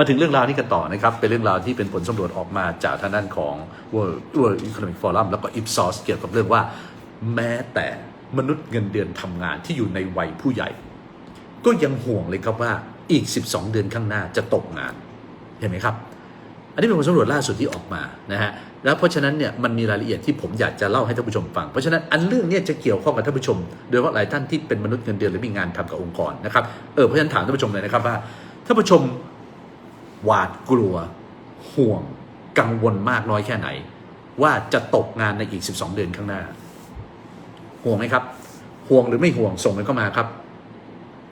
มาถึงเรื่องราวนี้กันต่อนะครับ เป็นเรื่องราวที่เป็นผลสำรวจออกมาจากทางด้านของ World World Economic Forum แล้วก็ Ipsos เกี่ยวกับเรื่องว่าแม้แต่มนุษย์เงินเดือนทำงานที่อยู่ในวัยผู้ใหญ่ ก็ยังห่วงเลยครับว่าอีก 12 เดือนข้างหน้าจะตกงาน เห็นไหมครับ อันนี้เป็นผลสำรวจล่าสุดที่ออกมานะฮะแล้วเพราะฉะนั้นเนี่ยมันมีรายละเอียดที่ผมอยากจะเล่าให้ท่านผู้ชมฟัง เพราะฉะนั้นอันเรื่องนี้จะเกี่ยวข้องกับท่านผู้ชม โดยเฉพาะหลายท่านที่เป็นมนุษย์เงินเดือนหรือมีงานทำกับองค์กรนะครับเออเพราะฉะนั้นถามท่านผู้ชมเลยนะครับว่าท่านผู้ชม หวาดกลัว ห่วง กังวลมากน้อยแค่ไหน ว่าจะตกงานในอีก 12 เดือนข้างหน้า ห่วงไหมครับ ห่วงหรือไม่ห่วงส่งกันเข้ามาครับ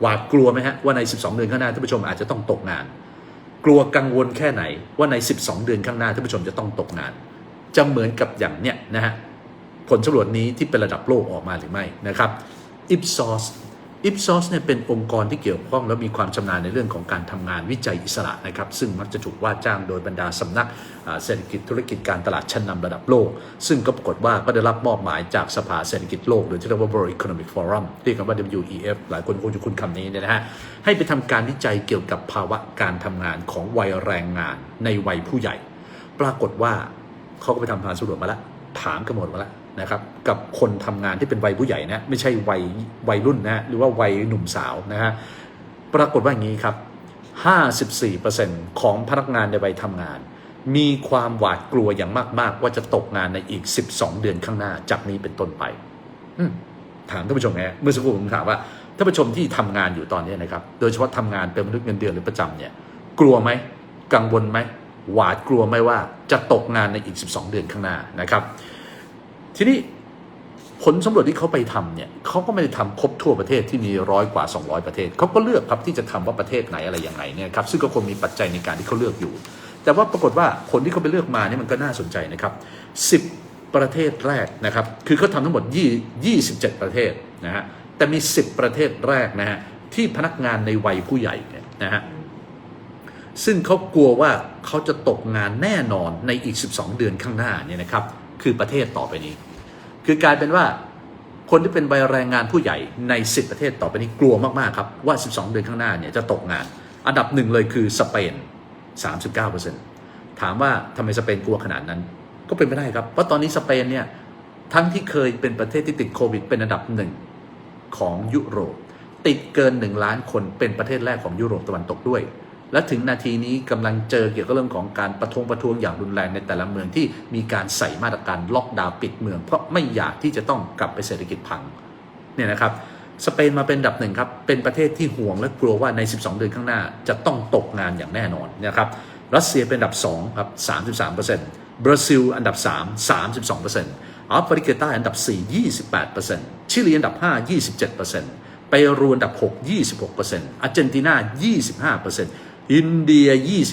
หวาดกลัวไหมฮะว่าใน 12 เดือนข้างหน้าท่านผู้ชมอาจจะต้องตกงาน กลัวกังวลแค่ไหน ว่าใน 12 เดือนข้างหน้าท่านผู้ชมจะต้องตกงาน จะเหมือนกับอย่างเนี้ยนะฮะผลสำรวจนี้ที่เป็นระดับโลกออกมาหรือไม่นะครับ Ipsos Ipsos เนี่ยเป็นองค์กรที่เกี่ยวข้องและมีความชำนาญในเรื่องของการทำงานวิจัยอิสระนะครับ ซึ่งมักจะถูกว่าจ้างโดยบรรดาสำนักเศรษฐกิจธุรกิจการตลาดชั้นนำระดับโลก ซึ่งก็ปรากฏว่าก็ได้รับมอบหมายจากสภาเศรษฐกิจโลก หรือที่เรียกว่า World Economic Forum เรียกกันว่า WEF หลายคนคงจะคุ้นคำนี้เนี่ยนะฮะให้ไปทำการวิจัยเกี่ยวกับภาวะการทำงานของวัยแรงงานในวัยผู้ใหญ่ ปรากฏว่าเขาก็ไปทำการสำรวจมาแล้วถามกันหมดมาแล้วนะครับกับคนทำงานที่เป็นวัยผู้ใหญ่นะไม่ใช่วัยวัยรุ่นนะหรือว่าวัยหนุ่มสาวนะฮะปรากฏว่าอย่างนี้ครับ 54%ของพนักงานในวัยทำงาน มีความหวาดกลัวอย่างมาก ๆ ว่าจะตกงานในอีก 12 เดือนข้างหน้าจากนี้เป็นต้นไปถามท่านผู้ชมไงเมื่อสักครู่ผมถามว่าท่านผู้ชมที่ทำงานอยู่ตอนนี้นะครับ โดยเฉพาะทำงานเป็นมนุษย์เงินเดือนหรือประจำเนี่ย กลัวไหมกังวลไหมหวาดกลัวไหมว่าจะตกงานในอีก 12 เดือนข้างหน้านะครับ ทีนี้ผลสำรวจที่เขาไปทำเนี่ยเขาก็ไม่ได้ทำครบทั่วประเทศที่มีร้อยกว่า 200 ประเทศเขาก็เลือกครับที่จะทำว่าประเทศไหนอะไรยังไงเนี่ยครับซึ่งก็คงมีปัจจัยในการที่เขาเลือกอยู่ แต่ว่าปรากฏว่าผลที่เขาไปเลือกมาเนี่ยมันก็น่าสนใจนะครับ 10 ประเทศแรกนะครับ คือเขาทำทั้งหมด 27 ประเทศนะฮะแต่มี 10 ประเทศแรกนะฮะที่พนักงานในวัยผู้ใหญ่เนี่ยนะฮะซึ่งเขากลัวว่าเขาจะตกงานแน่นอนในอีก 12 เดือนข้างหน้าเนี่ยนะครับคือประเทศต่อไปนี้ คือกลายเป็นว่าคนที่เป็นใบแรงงานผู้ใหญ่ใน 10 ประเทศต่อไปนี้กลัวมากๆครับว่า 12 เดือนข้างหน้าเนี่ยจะตกงาน อันดับหนึ่งเลยคือสเปน 39%ถามว่าทำไมสเปนกลัวขนาดนั้น ก็เป็นไม่ได้ครับ เพราะตอนนี้สเปนเนี่ยทั้งที่เคยเป็นประเทศที่ติดโควิด เป็นอันดับหนึ่งของยุโรป ติดเกิน 1 ล้านคนเป็นประเทศแรกของยุโรปตะวันตกด้วย และถึงนาทีนี้กำลังเจอเกี่ยวกับเรื่องของการประท้วงประท้วงอย่างรุนแรงในแต่ละเมืองที่มีการใส่มาตรการล็อกดาวน์ปิดเมือง เพราะไม่อยากที่จะต้องกลับไปเศรษฐกิจพังเนี่ยนะครับสเปนมาเป็นดับหนึ่งครับ เป็นประเทศที่ห่วงและกลัวว่าใน 12 เดือนข้างหน้า จะต้องตกงานอย่างแน่นอนนะครับรัสเซียเป็นอันดับ2ครับ33%บราซิลอันดับ 3 32%แอฟริกาใต้อันดับ 4 28%ชิลีอันดับ 5 27%เปรูอันดับ 6 26%อาร์เจนตินา 25% อินเดีย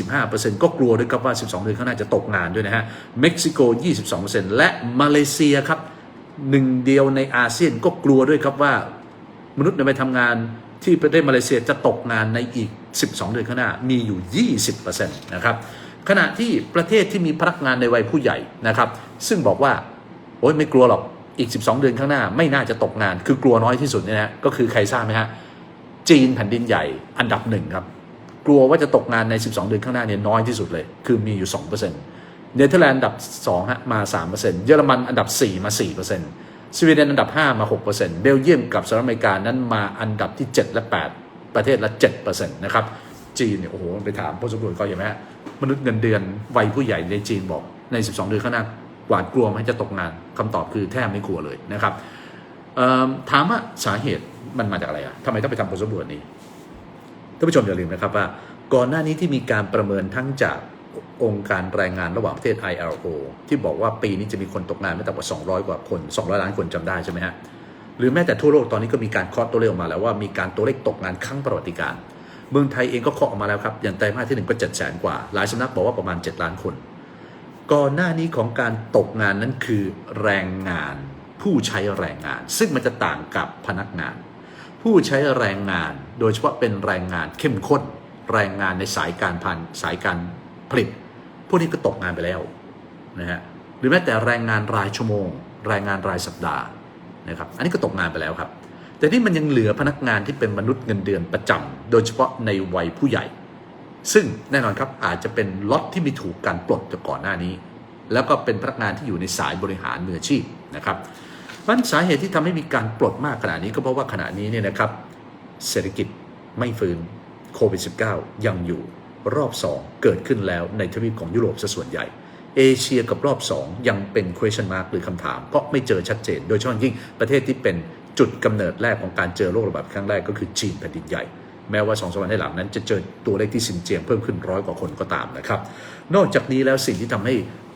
25%ก็กลัวด้วยครับว่า 12 เดือนข้างหน้าจะตกงานด้วยนะฮะ เม็กซิโก 22%และมาเลเซียครับหนึ่งเดียวในอาเซียนก็กลัวด้วยครับว่า มนุษย์ในไปทำงานที่ประเทศมาเลเซียจะตกงานในอีก 12 เดือนข้างหน้ามีอยู่ 20%นะครับขณะที่ประเทศที่มีพนักงานในวัยผู้ใหญ่นะครับ ซึ่งบอกว่าโอ๊ยไม่กลัวหรอกอีก 12 เดือนข้างหน้า ไม่น่าจะตกงาน คือกลัวน้อยที่สุดเนี่ยนะก็คือใครทราบไหมฮะจีนแผ่นดินใหญ่อันดับหนึ่งครับ กลัวว่าจะตกงานใน 12 เดือนข้างหน้าเนี่ยน้อยที่สุดเลย คือมีอยู่ 2%เนเธอร์แลนด์อันดับ2ฮะมา3%เยอรมันอันดับ 4 มา 4%สวีเดนอันดับ 5 มา 6%เบลเยียมกับสหรัฐอเมริกานั้นมาอันดับที่ 7 และ 8 ประเทศละ 7%นะครับจีนเนี่ยโอ้โหไปถามผู้สำรวจก็เห็นไหมฮะมนุษย์เงินเดือนวัยผู้ใหญ่ในจีนบอกใน 12 เดือนข้างหน้าหวาดกลัวไหมจะตกงานคำตอบคือแทบไม่กลัวเลยนะครับถามว่าสาเหตุมันมาจากอะไรอะทำไมต้องไปทำผลสำรวจนี้ ท่านผู้ชมอย่าลืมนะครับว่าก่อนหน้านี้ที่มีการประเมินทั้งจากองค์การแรงงานระหว่างประเทศ ILO ที่บอกว่าปีนี้จะมีคนตกงานไม่ต่ำกว่า 200 กว่าคน 200 ล้านคนจำได้ใช่ไหมฮะ หรือแม้แต่ทั่วโลกตอนนี้ก็มีการเคาะตัวเลขออกมาแล้วว่ามีการตัวเลขตกงานครั้งประวัติการ เมืองไทยเองก็เคาะออกมาแล้วครับ อย่างไตรมาสที่หนึ่งก็ 7 0 0 0 0 กว่า หลายสำนักบอกว่าประมาณ 7 ล้านคน ก่อนหน้านี้ของการตกงานนั้นคือแรงงานผู้ใช้แรงงาน ซึ่งมันจะต่างกับพนักงาน ผู้ใช้แรงงาน โดยเฉพาะเป็นแรงงานเข้มข้น แรงงานในสายการพันสายการผลิต พวกนี้ก็ตกงานไปแล้วนะฮะหรือแม้แต่แรงงานรายชั่วโมง แรงงานรายสัปดาห์นะครับอันนี้ก็ตกงานไปแล้วครับ แต่ที่มันยังเหลือพนักงานที่เป็นมนุษย์เงินเดือนประจำโดยเฉพาะในวัยผู้ใหญ่ ซึ่งแน่นอนครับอาจจะเป็นล็อตที่มีถูกการปลดจากก่อนหน้านี้ แล้วก็เป็นพนักงานที่อยู่ในสายบริหารมืออาชีพนะครับ มันสาเหตุที่ทำให้มีการปลดมากขนาดนี้ก็เพราะว่าขณะนี้เนี่ยนะครับ เศรษฐกิจไม่ฟื้นโควิด -19 ยังอยู่รอบ 2 เกิดขึ้นแล้วในทวีปของยุโรปซะส่วนใหญ่ เอเชียกับรอบ 2 ยังเป็น question mark หรือคำถาม เพราะไม่เจอชัดเจน โดยเฉพาะยิ่งประเทศที่เป็นจุดกำเนิดแรกของการเจอโรคระบาดครั้งแรกก็คือจีนแผ่นดินใหญ่ แม้ว่าสองสวันให้หลังนั้นจะเจอตัวเลขที่ซินเจียงเพิ่มขึ้นร้อยกว่าคนก็ตามนะครับ นอกจากนี้แล้วสิ่งที่ทำให้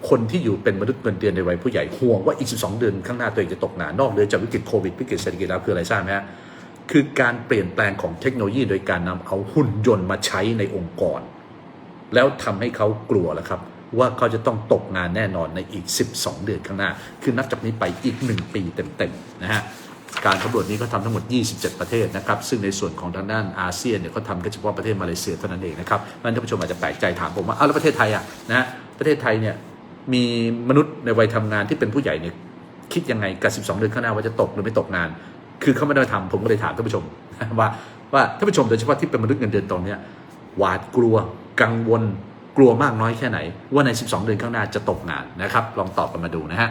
คนที่อยู่เป็นมนุษย์เงินเดือนในวัยผู้ใหญ่ห่วงว่าอีก 12 เดือนข้างหน้าตัวเองจะตกงานนอกเหนือจากวิกฤตโควิดวิกฤตเศรษฐกิจแล้วคืออะไรทราบไหมฮะคือการเปลี่ยนแปลงของเทคโนโลยีโดยการนำเอาหุ่นยนต์มาใช้ในองค์กร แล้วทำให้เขากลัวแล้วครับว่าเขาจะต้องตกงานแน่นอนในอีก 12 เดือนข้างหน้า คือนับจากนี้ไปอีก 1 ปีเต็มๆนะฮะการสำรวจนี้เขาทำทั้งหมด 27 ประเทศนะครับ ซึ่งในส่วนของทางด้านอาเซียนเนี่ยเขาทำแค่เฉพาะประเทศมาเลเซียเท่านั้นเองนะครับนั่นท่านผู้ชมอาจจะแปลกใจถามผมว่า อ้าวแล้วประเทศไทยอะนะประเทศไทยเนี่ย มีมนุษย์ในวัยทำงานที่เป็นผู้ใหญ่เนี่ยคิดยังไงกับ 12 เดือนข้างหน้าว่าจะตกหรือไม่ตกงาน คือเขาไม่ได้มาทำผมก็เลยถามท่านผู้ชมว่าว่าท่านผู้ชมโดยเฉพาะที่เป็นมนุษย์เงินเดือนตรงเนี้ยหวาดกลัวกังวลกลัวมากน้อยแค่ไหน ว่าใน 12 เดือนข้างหน้าจะตกงานนะครับ ลองตอบกันมาดูนะฮะ